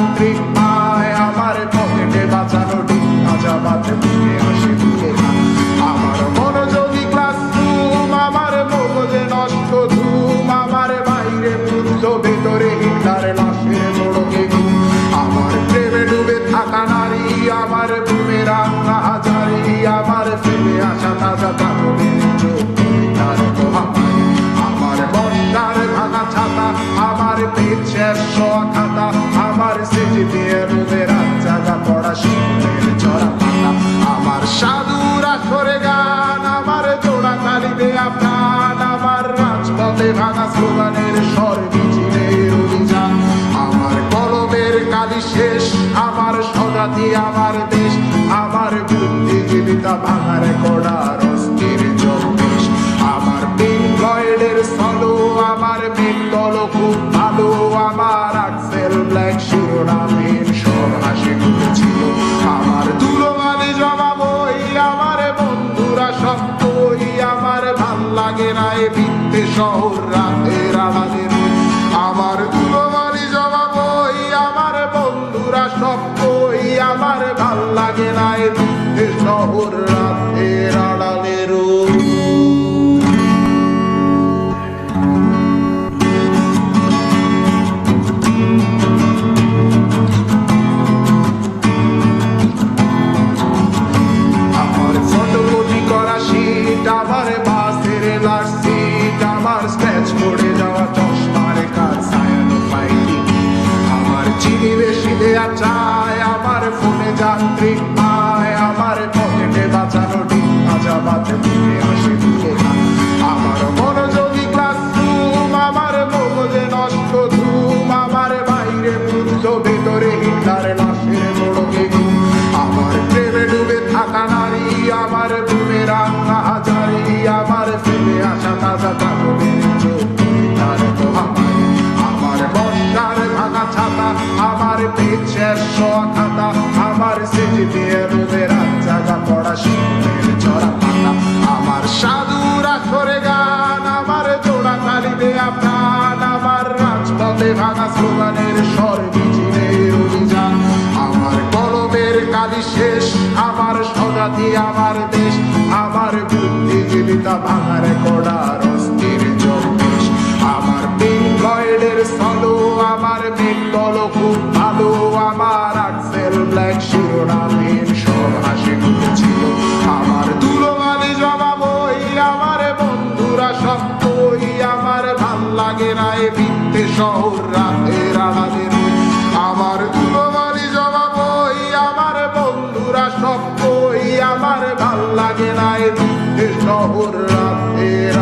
তান্ত্রিক মায় আমার পকেটে বাঁচানো ডিম কাঁচা বাজে বুকে আসে বুকে আমার মনোযোগী ক্লাস রুম আমার মগজে নষ্ট ধুম, আমার বাইরে বুদ্ধ ভেতরে হিটার লাশের মোড়কে ঘুম। আমার প্রেমে ডুবে থাকা নারী, আমার বুমে রান্না হাজারি, আমার ফেলে আসা তাজা তাহলে আমার বন্যার ভাঙা ছাতা আমার সাধুরা সরে গান, আমার জোড়া কালিবে আমার রাজপথে ভাঙা স্লোগানের স্বর অভিযান। আমার কলমের কালি শেষ, আমার স্বজাতি, আমার দেশ, আমার বুদ্ধিজীবিতা ভাঙার কড়ার অস্থির জগদেশ। আমার পিঙ্গয়ের সলো আমার মেঘ খুব ভালো, আমার আক্সেল ব্ল্যাক শিরোনামের লাগে বিন্দে শহর রাতের আড়ালে। আমার দুলোমালি জমা বই, আমার বন্ধুরা সব বই, আমার ভালো লাগে না বিদ্যে শহর রাতের পাইনি। আমার চিনি বেশি দেয়া চায় আমার ফোনে যান্ত্রিক ছাতা আমার হওয়া খাতা, আমার সেজে দিয়ে রুমে রাত জাগা পড়া শীতের চড়া পাতা। আমার সাধুরা সরে গান, আমার জোড়া তালি দেয়া প্রাণ, আমার রাজপথে ভাঙা স্লোগানের স্বর মিছিলের অভিযান। আমার কলমের কালি শেষ, আমার স্বজাতি, আমার দেশ, আমার বুদ্ধিজীবিতা ভাঙার কড়ার লাগে না এ বিদ্যে শহর রাতের আড়ালে। আমার দুলোমালি জমা বই, আমার বন্ধুরা সব বই, আমার ভালো লাগে না এ বিদ্যে শহর রাতের